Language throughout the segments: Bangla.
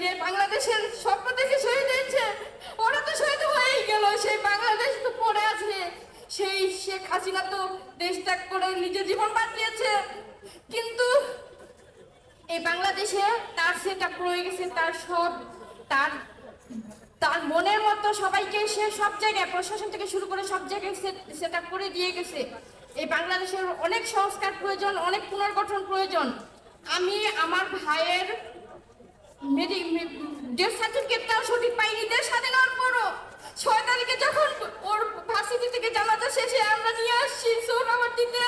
যে বাংলাদেশের স্বপ্ন দেখে শহীদ হয়েছে, ওরা তো শহীদ হয়েই গেল, সেই বাংলাদেশ তো পড়ে আছে। সেই শেখ হাসিনা তো দেশ ত্যাগ করে নিজের জীবন বাঁচিয়েছে। কিন্তু এই বাংলাদেশে তার সেটা রয়ে গেছে, তার সব, তার তার মনের মতো সবাইকে সে সব জায়গায়, প্রশাসন থেকে শুরু করে সব জায়গায় সেট করে দিয়ে গেছে। এই বাংলাদেশের অনেক সংস্কার প্রয়োজন, অনেক পুনর্গঠন প্রয়োজন। আমি আমার ভাইয়ের ডেথ সার্টিফিকেটটাও সঠিক পাইনি। স্বাধীন হওয়ার পরও ছয় তারিখে যখন ওর ভার্সিটি থেকে জানাজা শেষে আমরা নিয়ে আসছি সৌরাবাটিতে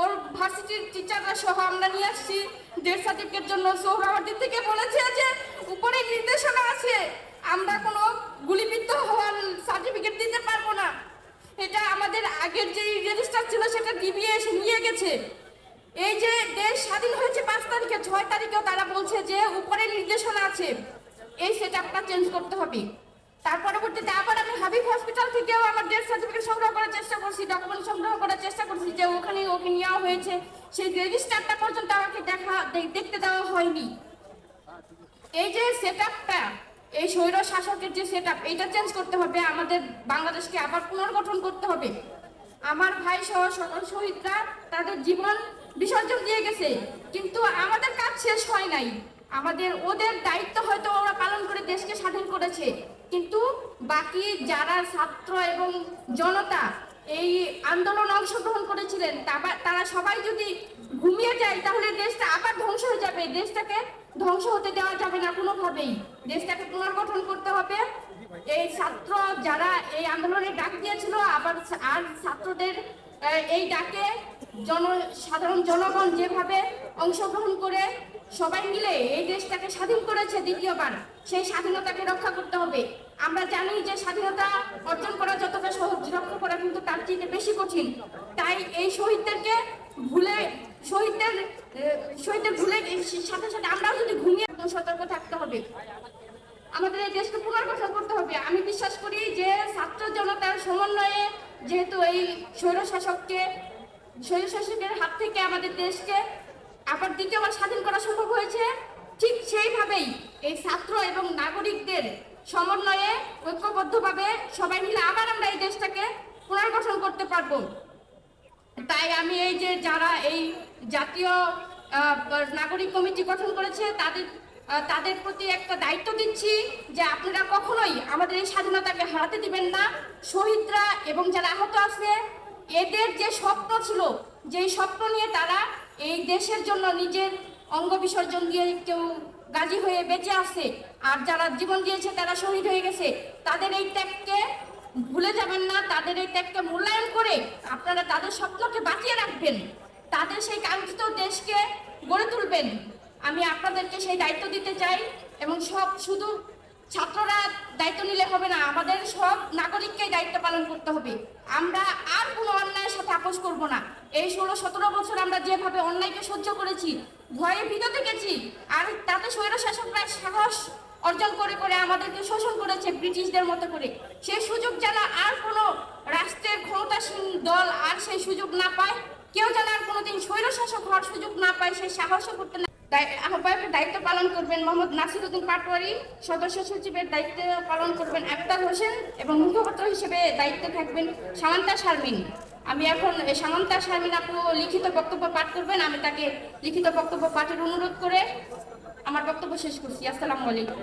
ওর ভার্সিটির টিচাররা সহ আমরা নিয়ে আসছি। ডেথ সার্টিফিকেট জন্য সৌরাবাটি থেকে বলেছে যে, উপরে নির্দেশনা আছে, আমরা কোনো গুলিবিদ্ধ হওয়ার সার্টিফিকেট দিতে পারব না। এটা আমাদের আগের যে রেজিস্টার ছিল, সেটা ডিবিএ এসে নিয়ে গেছে। এই যে দেশ স্বাধীন হয়েছে পাঁচ তারিখে, ছয় তারিখেও তারা বলছে যে উপরে নির্দেশনা আছে। এই সেট আপটা চেঞ্জ করতে হবে। তার পরবর্তীতে আবার আমি হাবিব হসপিটাল থেকেও আমার ডেথ সার্টিফিকেট সংগ্রহ করার চেষ্টা করছি ডকুমেন্ট সংগ্রহ করার চেষ্টা করছি যে ওখানে ওকে নেওয়া হয়েছে। সেই রেজিস্টারটা পর্যন্ত আমাকে দেখা দেখতে দেওয়া হয়নি। এই যে সেট আপটা এই স্বৈর শাসকের যে সেট এইটা চেঞ্জ করতে হবে। আমাদের বাংলাদেশকে আবার পুনর্গঠন করতে হবে। আমার ভাই সহ সকল শহীদরা তাদের জীবন বিসর্জন দিয়ে গেছে। কিন্তু আমাদের কাজ শেষ হয় নাই। আমাদের, ওদের দায়িত্ব হয়তো ওরা পালন করে দেশকে স্বাধীন করেছে। কিন্তু বাকি যারা ছাত্র এবং জনতা এই আন্দোলন অংশগ্রহণ করেছিলেন তারা সবাই যদি ঘুমিয়ে যায়, তাহলে দেশটা আবার ধ্বংস হয়ে যাবে। দেশটাকে ধ্বংস হতে দেওয়া যাবে না কোনোভাবেই। দেশটাকে পুনর্গঠন করতে হবে। এই ছাত্র যারা এই আন্দোলনে ডাক দিয়েছিল, আবার আর ছাত্রদের এই ডাকে জন, সাধারণ জনগণ যেভাবে অংশগ্রহণ করে সবাই মিলে এই দেশটাকে স্বাধীন করেছে দ্বিতীয়বার, সেই স্বাধীনতাকে রক্ষা করতে হবে। আমরা জানি যে স্বাধীনতা অর্জন করা যতটা সহজ, রক্ষা করা কিন্তু তার চেয়ে বেশি কঠিন। তাই এই শহীদদেরকে ভুলে, শহীদদের শহীদদের ভুলে সাথে সাথে আমরাও যদি ঘুমিয়ে সতর্ক থাকতে হবে। আমাদের এই দেশকে পুনর্গঠন করতে হবে। আমি বিশ্বাস করি যে ছাত্র জনতার সমন্বয়ে যেহেতু এই স্বৈরশাসককে স্বৈরশাসকের হাত থেকে আমাদের দেশকে আবার দ্বিতীয়বার স্বাধীন করা সম্ভব হয়েছে। ঠিক সেইভাবেই এই ছাত্র এবং নাগরিকদের সমন্বয়ে, ঐক্যবদ্ধভাবে সবাই মিলে আবার আমরা এই দেশটাকে পুনর্গঠন করতে পারব। তাই আমি এই যে যারা এই জাতীয় নাগরিক কমিটি গঠন করেছে, তাদের তাদের প্রতি একটা দায়িত্ব দিচ্ছি যে আপনারা কখনোই আমাদের এই স্বাধীনতাকে হারাতে দিবেন না। শহীদরা এবং যারা আহত আছে এদের যে স্বপ্ন ছিল, যেই স্বপ্ন নিয়ে তারা এই দেশের জন্য নিজের অঙ্গ বিসর্জন দিয়ে কেউ গাজী হয়ে বেঁচে আছে, আর যারা জীবন দিয়েছে তারা শহীদ হয়ে গেছে, তাদের এই ত্যাগকে ভুলে যাবেন না, তাদের এই ত্যাগকে মূল্যায়ন করে আপনারা তাদের স্বপ্নকে বাঁচিয়ে রাখবেন, তাদের সেই কাঙ্ক্ষিত দেশকে গড়ে তুলবেন। আমি আপনাদেরকে সেই দায়িত্ব দিতে চাই, এবং সব শুধু ছাত্ররা দায়িত্ব নিলে হবে না। আমাদের সব নাগরিককেই দায়িত্ব পালন করতে হবে। আমরা আর কোনো অন্যায়ের সাথে আপোষ করব না। এই ষোলো সতেরো বছর আমরা যেভাবে অন্যায়কে সহ্য করেছি, ভয়ে ভীত থেকেছি, আর তাতে স্বৈর শাসকরা সাহস অর্জন করে করে আমাদেরকে শোষণ করেছে ব্রিটিশদের মতো করে। সেই সুযোগ যেন আর কোনো রাষ্ট্রের ক্ষমতাসীন দল আর সেই সুযোগ না পায়, কেউ যেন আর কোনোদিন স্বৈর শাসক হওয়ার সুযোগ না পায়, সেই সাহসও করতে না আহ্বায়কের দায়িত্ব পালন করবেন মোহাম্মদ নাসিরুদ্দিন পাটোয়ারি, সদস্য সচিবের দায়িত্ব পালন করবেন আক্তার হোসেন এবং মুখপাত্র হিসেবে দায়িত্বে থাকবেন সামান্তা শারমিন। আমি এখন সামান্তা শারমিন আপু লিখিত বক্তব্য পাঠ করবেন। আমি তাকে লিখিত বক্তব্য পাঠের অনুরোধ করে আমার বক্তব্য শেষ করছি। আসসালামু আলাইকুম।